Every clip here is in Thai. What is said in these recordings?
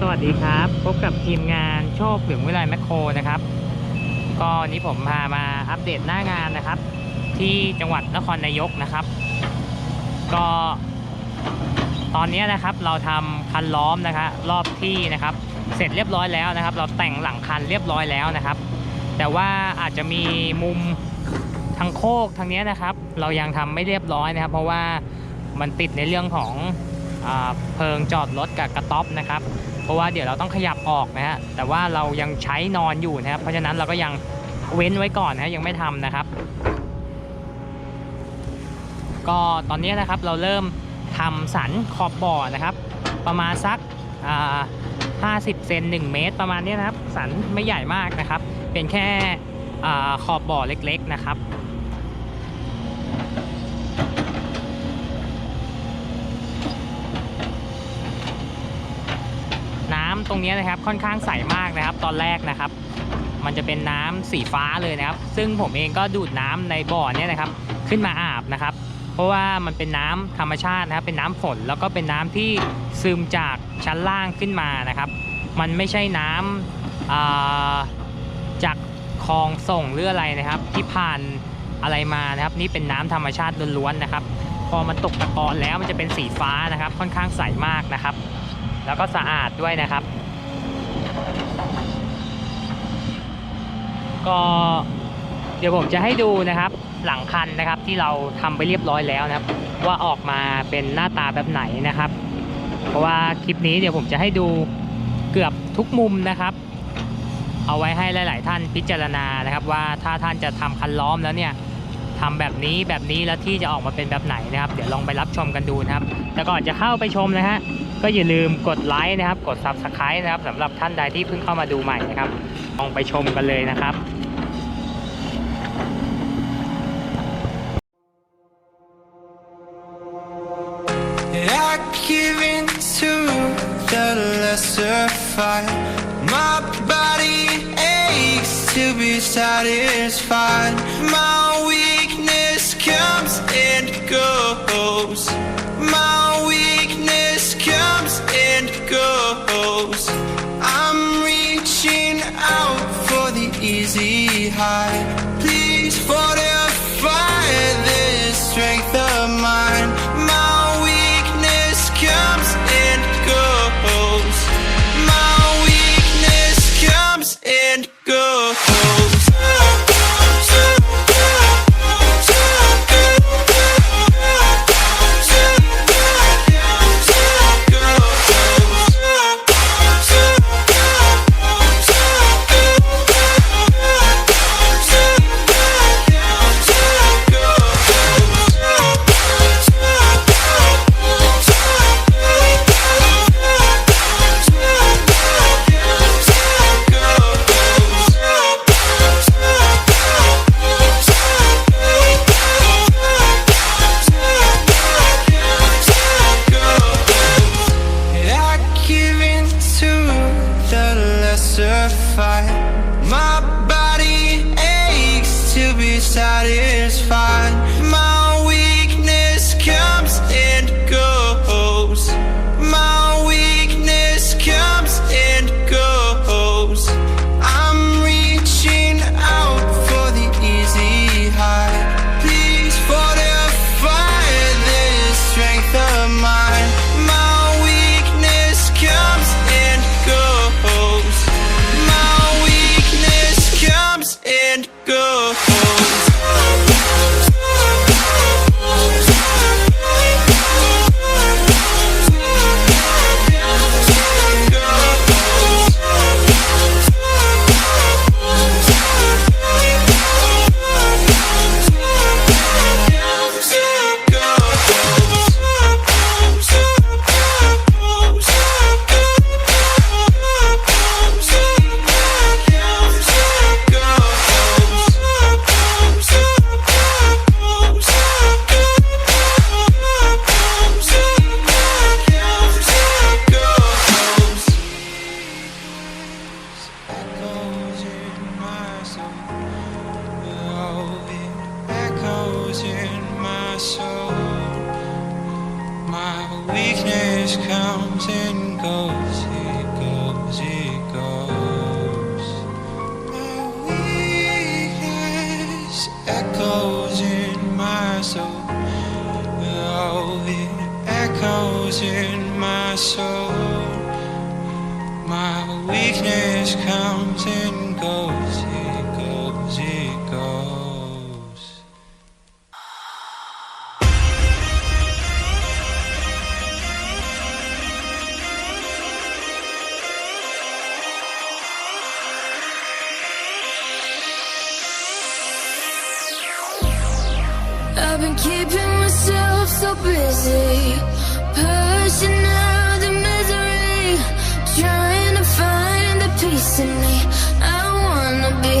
สวัสดีครับ พบกับทีมงานโชคเหลืองวิไลแมคโครนะครับ ก็นี้ผมพามาอัปเดตหน้างานนะครับ ที่จังหวัดนครนายกนะครับ ก็ ตอนนี้นะครับเราทำคันล้อมนะครับรอบที่นะครับ เสร็จเรียบร้อยแล้วนะครับ เราแต่งหลังคันเรียบร้อยแล้วนะครับ แต่ว่าอาจจะมีมุมทางโคกทางเนี้ยนะครับ เรายังทำไม่เรียบร้อยนะครับ เพราะว่ามันติดในเรื่องของอเพิงจอดรถกับกระต๊อบนะครับ เพราะว่าเดี๋ยวเราต้องขยับออกนะฮะแต่ว่าเรายังใช้นอนอยู่นะครับ เพราะฉะนั้นเราก็ยังเว้นไว้ก่อนนะฮะยังไม่ทำนะครับ ก็ตอนนี้นะครับเราเริ่มทำสันขอบบ่อนะครับ ประมาณสักอ่า50เซน1เมตร ประมาณนี้นะครับ สันไม่ใหญ่มากนะครับ เป็นแค่อขอบบ่อเล็กๆนะครับ ตรงนี้นะครับค่อนข้างใสมากนะครับ ตอนแรกนะครับ มันจะเป็นน้ำสีฟ้าเลยนะครับ ซึ่งผมเองก็ดูดน้ำในบ่อเนี่ยนะครับ ขึ้นมาอาบนะครับ เพราะว่ามันเป็นน้ำธรรมชาตินะครับ เป็นน้ำฝนแล้วก็เป็นน้ำที่ซึมจากชั้นล่างขึ้นมานะครับ มันไม่ใช่น้ำอ่าจากคลองส่งหรืออะไรนะครับ ที่ผ่านอะไรมานะครับ นี่เป็นน้ำธรรมชาติล้วนๆนะครับ พอมันตกตะกอนแล้วมันจะเป็นสีฟ้านะครับ ค่อนข้างใสมากนะครับ แล้วก็สะอาดด้วยนะครับ ก็เดี๋ยวผมจะให้ดูนะครับหลังคันนะครับที่เราทำไปเรียบร้อยแล้วนะครับ ว่าออกมาเป็นหน้าตาแบบไหนนะครับ เพราะว่าคลิปนี้เดี๋ยวผมจะให้ดูเกือบทุกมุมนะครับ เอาไว้ให้หลาย ๆ ท่านพิจารณานะครับ ว่าถ้าท่านจะทำคันล้อมแล้วเนี่ยทำแบบนี้แบบนี้แล้วที่จะออกมาเป็นแบบไหนนะครับ เดี๋ยวลองไปรับชมกันดูนะครับ แต่ก่อนจะเข้าไปชมนะฮะ ก็อย่าลืมกดไลค์นะครับ กด Subscribe นะครับสำหรับท่านใดที่เพิ่งเข้ามาดูใหม่นะครับ ลองไปชมกันเลยนะครับ Thank you. hide Weakness comes and goes, it goes, it goes. My weakness echoes in my soul. Oh, it echoes in my soul. My weakness comes and I've been keeping myself so busy, pushing out the misery, trying to find the peace in me. I wanna be,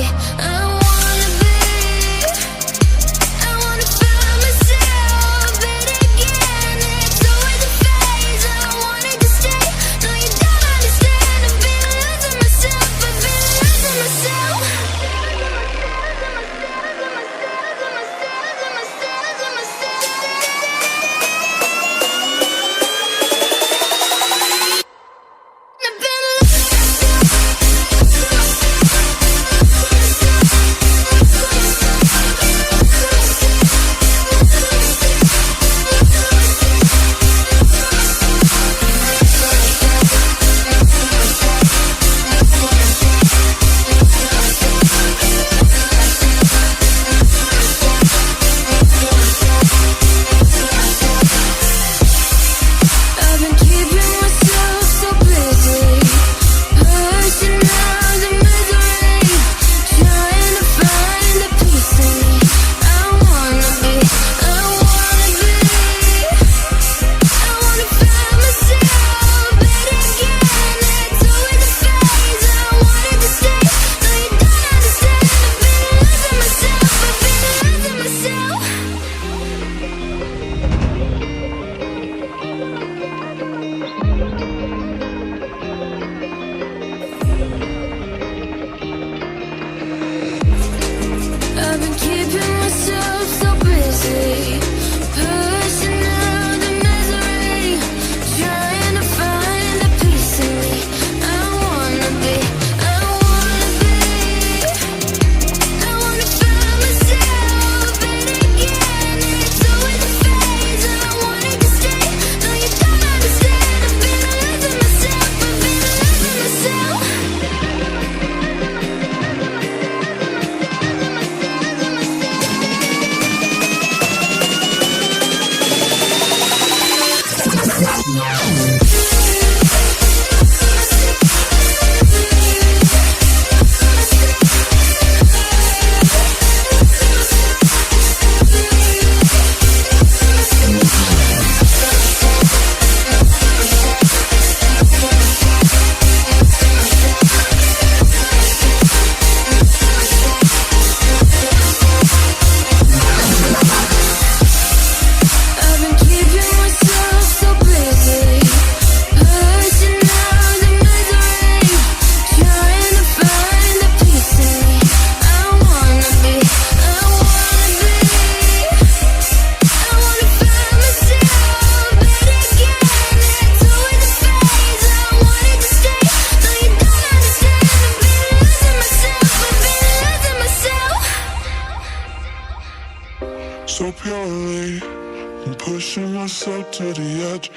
to the edge,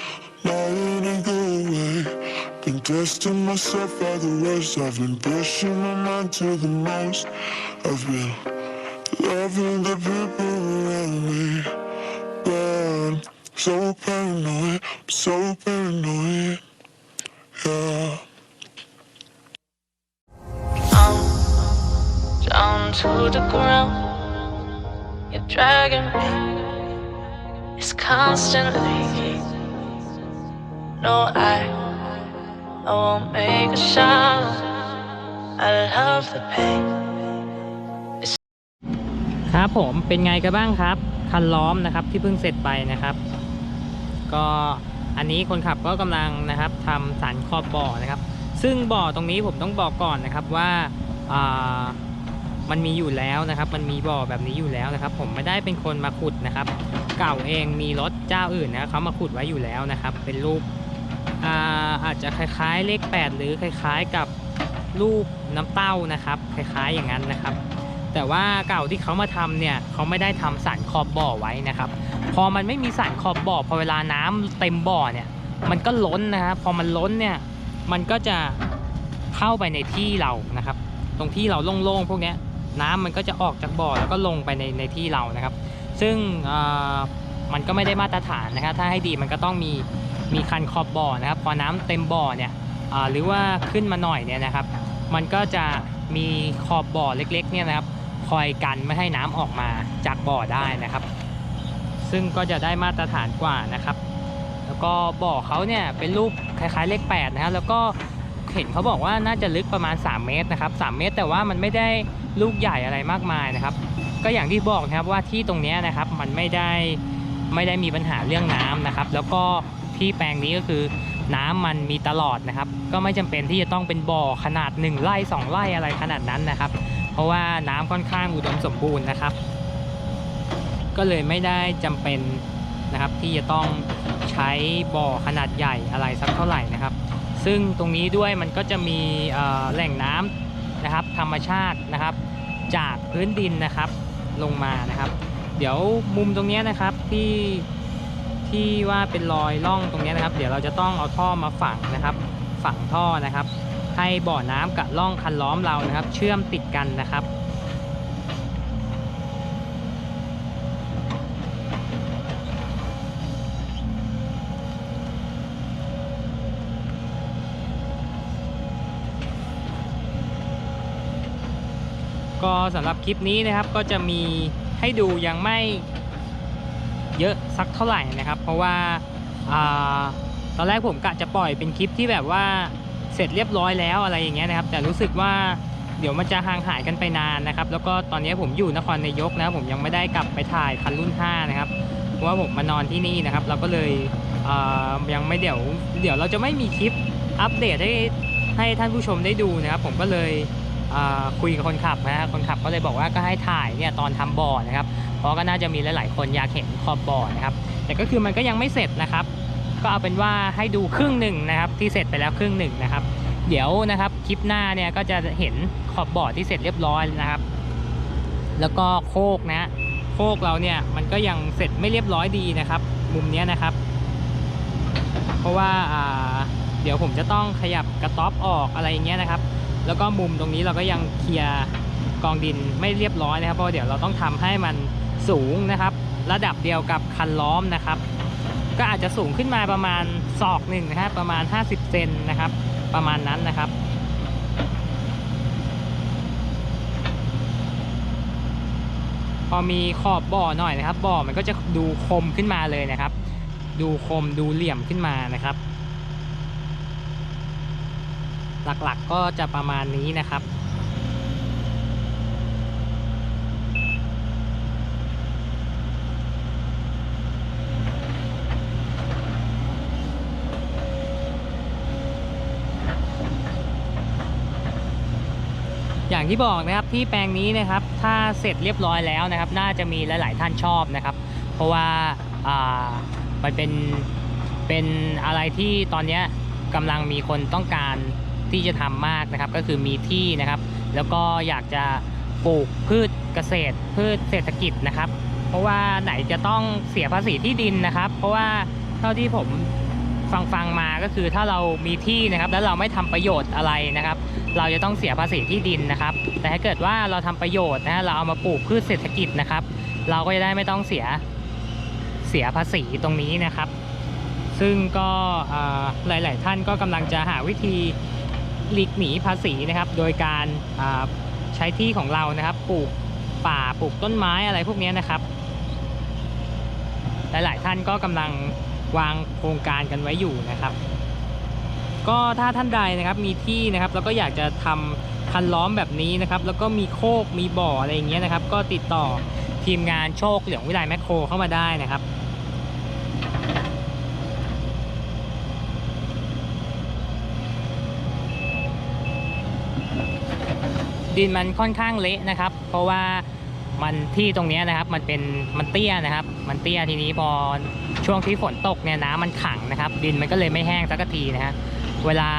not letting go away. Been testing myself by the worst. I've been pushing my mind to the most. I've been loving the people around me, but I'm so paranoid, I'm so paranoid. Yeah. down to the ground. You're dragging me. It's constantly. No, I, I won't make a sound. I love the pain. ครับผมเป็นไงกันบ้างครับ คันล้อมนะครับที่เพิ่งเสร็จไปนะครับ ก็อันนี้คนขับก็กำลังนะครับทำสันขอบบ่อนะครับ ซึ่งบ่อตรงนี้ผมต้องบอกก่อนนะครับว่าอ่ามันมีอยู่แล้วนะครับ มันมีบ่อแบบนี้อยู่แล้วนะครับ ผมไม่ได้เป็นคนมาขุดนะครับ เก่าเองมีรถเจ้าอื่นนะเขามาขุดไว้อยู่แล้วนะครับ เป็นรูปอาอาจจะคล้ายๆเลข 8 หรือคล้ายๆกับรูปน้ำเต้านะครับ คล้ายๆอย่างนั้นนะครับ แต่ว่าเก่าที่เขามาทำเนี่ยเขาไม่ได้ทำสันขอบบ่อไว้นะครับ พอมันไม่มีสันขอบบ่อพอเวลาน้ำเต็มบ่อเนี่ยมันก็ล้นนะครับพอมันล้นเนี่ยมันก็จะเข้าไปในที่เรานะครับ ตรงที่เราโล่งๆพวกนี้น้ำมันก็จะออกจากบ่อแล้วก็ลงไปในในที่เรานะครับ ซึ่งมันก็ไม่ได้มาตรฐานนะครับถ้าให้ดีมันก็ต้องมีมีคันขอบบ่อนะครับ พอน้ำเต็มบ่อเนี่ยหรือว่าขึ้นมาหน่อยเนี่ยนะครับ มันก็จะมีขอบบ่อเล็กๆเนี่ยนะครับ คอยกันไม่ให้น้ำออกมาจากบ่อได้นะครับ ซึ่งก็จะได้มาตรฐานกว่านะครับ แล้วก็บ่อเขาเนี่ยเป็นรูปคล้ายๆเลข8นะครับแล้วก็เห็นเขาบอกว่าน่าจะลึกประมาณ 3 เมตรนะครับ3เมตร แต่ว่ามันไม่ได้ลูกใหญ่อะไรมากมายนะครับ ก็อย่างที่บอกนะครับว่าที่ตรงนี้นะครับมันไม่ได้ไม่ได้มีปัญหาเรื่องน้ำนะครับ แล้วก็ที่แปลงนี้ก็คือน้ำมันมีตลอดนะครับ ก็ไม่จำเป็นที่จะต้องเป็นบ่อขนาด1ไร่2ไร่อะไรขนาดนั้นนะครับ เพราะว่าน้ำค่อนข้างอุดมสมบูรณ์นะครับ ก็เลยไม่ได้จำเป็นนะครับที่จะต้องใช้บ่อขนาดใหญ่อะไรสักเท่าไหร่นะครับ ซึ่งตรงนี้ด้วยมันก็จะมีแหล่งน้ำนะครับ ธรรมชาตินะครับ จากพื้นดินนะครับ ลงมานะครับ เดี๋ยวมุมตรงนี้นะครับที่ที่ว่าเป็นรอยร่องตรงนี้นะครับ เดี๋ยวเราจะต้องเอาท่อมาฝังนะครับ ฝังท่อนะครับ ให้บ่อน้ำกับร่องคันล้อมเรานะครับ เชื่อมติดกันนะครับ ก็สำหรับคลิปนี้นะครับก็จะมีให้ดูยังไม่เยอะสักเท่าไหร่นะครับ เพราะว่าอาตอนแรกผมกะจะปล่อยเป็นคลิปที่แบบว่าเสร็จเรียบร้อยแล้วอะไรอย่างเงี้ยนะครับ แต่รู้สึกว่าเดี๋ยวมันจะห่างหายกันไปนานนะครับ แล้วก็ตอนนี้ผมอยู่นครนายกนะครับผมยังไม่ได้กลับไปถ่ายคันรุ่น 5 นะครับเพราะว่าผมมานอนที่นี่นะครับ เราก็เลยยังไม่เดี๋ยว เดี๋ยวเราจะไม่มีคลิปอัปเดตให้ให้ท่านผู้ชมได้ดูนะครับ ผมก็เลย คุยกับคนขับนะฮะคนขับก็เลยบอกว่าก็ให้ถ่ายเนี่ยตอนทำบ่อนะครับ เพราะก็น่าจะมีหลาย ๆ คนอยากเห็นขอบบ่อนะครับ แต่ก็คือมันก็ยังไม่เสร็จนะครับ ก็เอาเป็นว่าให้ดูครึ่งหนึ่งนะครับที่เสร็จไปแล้วครึ่งหนึ่งนะครับ เดี๋ยวนะครับคลิปหน้าเนี่ยก็จะเห็นขอบบ่อที่เสร็จเรียบร้อยนะครับ แล้วก็โคกนะโคกเราเนี่ยมันก็ยังเสร็จไม่เรียบร้อยดีนะครับ มุมนี้นะครับ เพราะว่าอ่าเดี๋ยวผมจะต้องขยับกระต๊อบออกอะไรอย่างเงี้ยนะครับ แล้วก็มุมตรงนี้เราก็ยังเคลียร์กองดินไม่เรียบร้อยนะครับ เพราะเดี๋ยวเราต้องทำให้มันสูงนะครับ ระดับเดียวกับคันล้อมนะครับ ก็อาจจะสูงขึ้นมาประมาณศอกหนึ่งนะครับประมาณ 50 เซนนะครับ ประมาณนั้นนะครับพอมีขอบบ่อหน่อยนะครับบ่อมันก็จะดูคมขึ้นมาเลยนะครับ ดูคมดูเหลี่ยมขึ้นมานะครับ หลักๆก็จะประมาณนี้นะครับอย่างที่บอกนะครับที่แปลงนี้นะครับถ้าเสร็จเรียบร้อยแล้วนะครับ น่าจะมีหลาย ๆ ท่านชอบนะครับ เพราะว่าามันเป็นเป็นอะไรที่ตอนนี้กำลังมีคนต้องการ ที่จะทำมากนะครับ ก็คือมีที่นะครับ แล้วก็อยากจะปลูกพืชเกษตร พืชเศรษฐกิจนะครับ เพราะว่าไหนจะต้องเสียภาษีที่ดินนะครับ เพราะว่าเท่าที่ผมฟังฟังมาก็คือถ้าเรามีที่นะครับแล้วเราไม่ทำประโยชน์อะไรนะครับ เราจะต้องเสียภาษีที่ดินนะครับ แต่ถ้าเกิดว่าเราทำประโยชน์นะเราเอามาปลูกพืชเศรษฐกิจนะครับ เราก็จะได้ไม่ต้องเสียเสียภาษีตรงนี้นะครับ ซึ่งก็อ่าหลาย ๆ ท่านก็กำลังจะหาวิธี หลีกหนีภาษีนะครับ โดยการใช้ที่ของเรานะครับ ปลูกป่าปลูกต้นไม้อะไรพวกนี้นะครับ หลายๆท่านก็กำลังวางโครงการกันไว้อยู่นะครับ ก็ถ้าท่านใดนะครับมีที่นะครับแล้วก็อยากจะทำคันล้อมแบบนี้นะครับ แล้วก็มีโคกมีบ่ออะไรอย่างเงี้ยนะครับ ก็ติดต่อทีมงานโชคเหลืองวิไลแมคโครเข้ามาได้นะครับ ดินมันค่อนข้างเละนะครับ เพราะว่ามันที่ตรงนี้นะครับมันเป็นมันเตี้ยนะครับ มันเตี้ยทีนี้พอช่วงที่ฝนตกเนี่ยน้ำมันขังนะครับ ดินมันก็เลยไม่แห้งสักทีนะฮะเวลา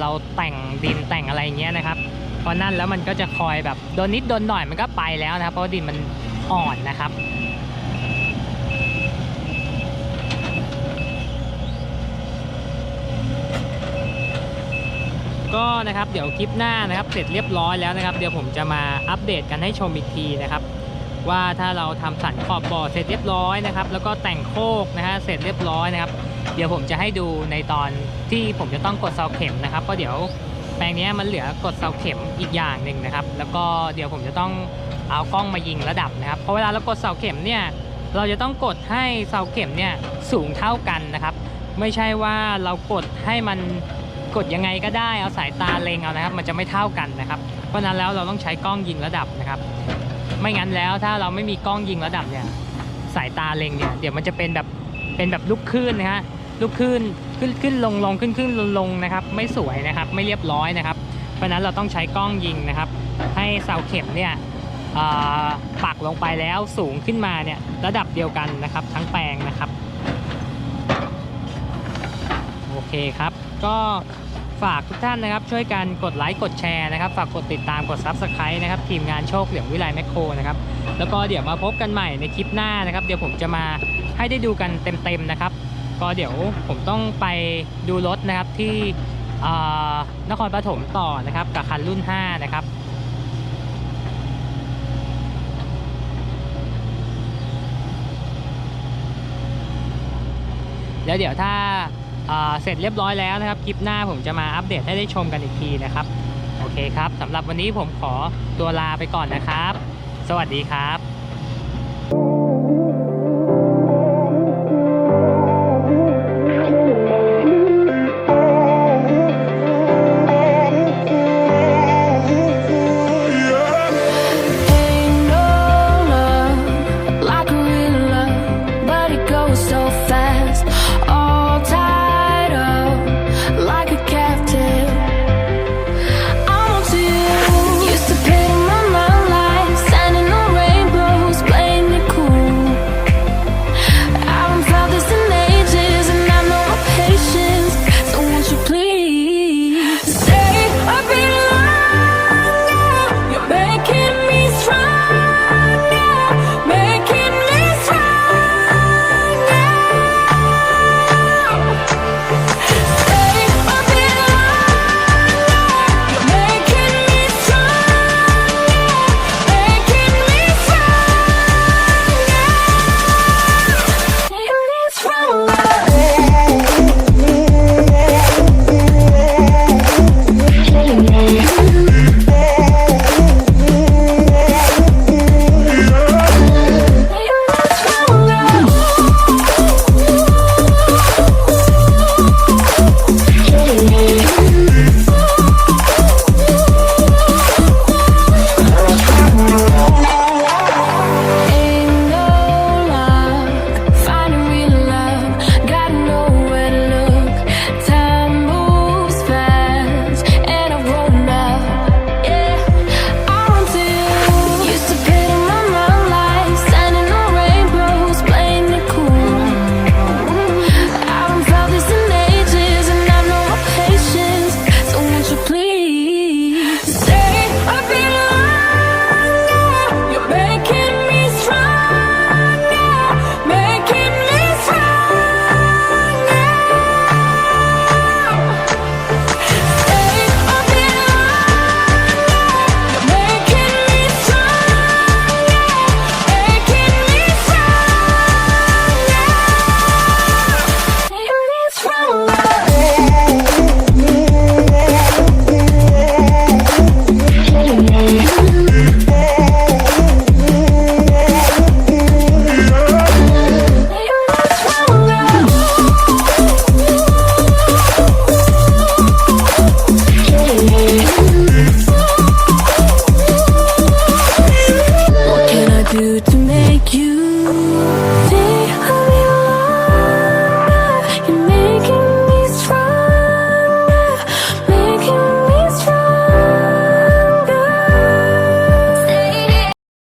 เราแต่งดินแต่งอะไรเงี้ยนะครับพอนั่นแล้วมันก็จะคอยแบบโดนนิดโดนหน่อยมันก็ไปแล้วนะครับ เพราะดินมันอ่อนนะครับ ก็นะครับเดี๋ยวคลิปหน้านะครับเสร็จเรียบร้อยแล้วนะครับ เดี๋ยวผมจะมาอัปเดตกันให้ชมอีกทีนะครับ ว่าถ้าเราทำสันขอบบ่อเสร็จเรียบร้อยนะครับ แล้วก็แต่งโคกนะฮะเสร็จเรียบร้อยนะครับ เดี๋ยวผมจะให้ดูในตอนที่ผมจะต้องกดเสาเข็มนะครับเพราะเดี๋ยวแปลงนี้มันเหลือกดเสาเข็มอีกอย่างหนึ่งนะครับ แล้วก็เดี๋ยวผมจะต้องเอากล้องมายิงระดับนะครับเพราะเวลาเรากดเสาเข็มเนี่ยเราจะต้องกดให้เสาเข็มเนี่ยสูงเท่ากันนะครับ ไม่ใช่ว่าเรากดให้มัน กดยังไงก็ได้เอาสายตาเล็งเอานะครับ มันจะไม่เท่ากันนะครับ เพราะนั้นแล้วเราต้องใช้กล้องยิงระดับนะครับ ไม่งั้นแล้วถ้าเราไม่มีกล้องยิงระดับเนี่ยสายตาเล็งเนี่ยเดี๋ยวมันจะเป็นแบบเป็นแบบลูกคลื่นนะฮะลูกคลื่นขึ้นขึ้นลงลงขึ้นขึ้นลงลงนะครับ ไม่สวยนะครับ ไม่เรียบร้อยนะครับ เพราะนั้นเราต้องใช้กล้องยิงนะครับ ให้เสาเข็มเนี่ยปักลงไปแล้วสูงขึ้นมาเนี่ยระดับเดียวกันนะครับ ทั้งแปลงนะครับ โอเคครับ ก็ฝากทุกท่านนะครับ ช่วยกันกดไลค์กดแชร์นะครับ ฝากกดติดตามกด Subscribe นะครับ ทีมงานโชคเหลืองวิไลแมคโครนะครับ แล้วก็เดี๋ยวมาพบกันใหม่ในคลิปหน้านะครับ เดี๋ยวผมจะมาให้ได้ดูกันเต็มๆนะครับ ก็เดี๋ยวผมต้องไปดูรถนะครับที่นครปฐมต่อนะครับกับคันรุ่น 5 นะครับแล้วเดี๋ยวถ้า เสร็จเรียบร้อยแล้วนะครับ คลิปหน้าผมจะมาอัปเดตให้ได้ชมกันอีกทีนะครับ โอเคครับสำหรับวันนี้ผมขอตัวลาไปก่อนนะครับ สวัสดีครับ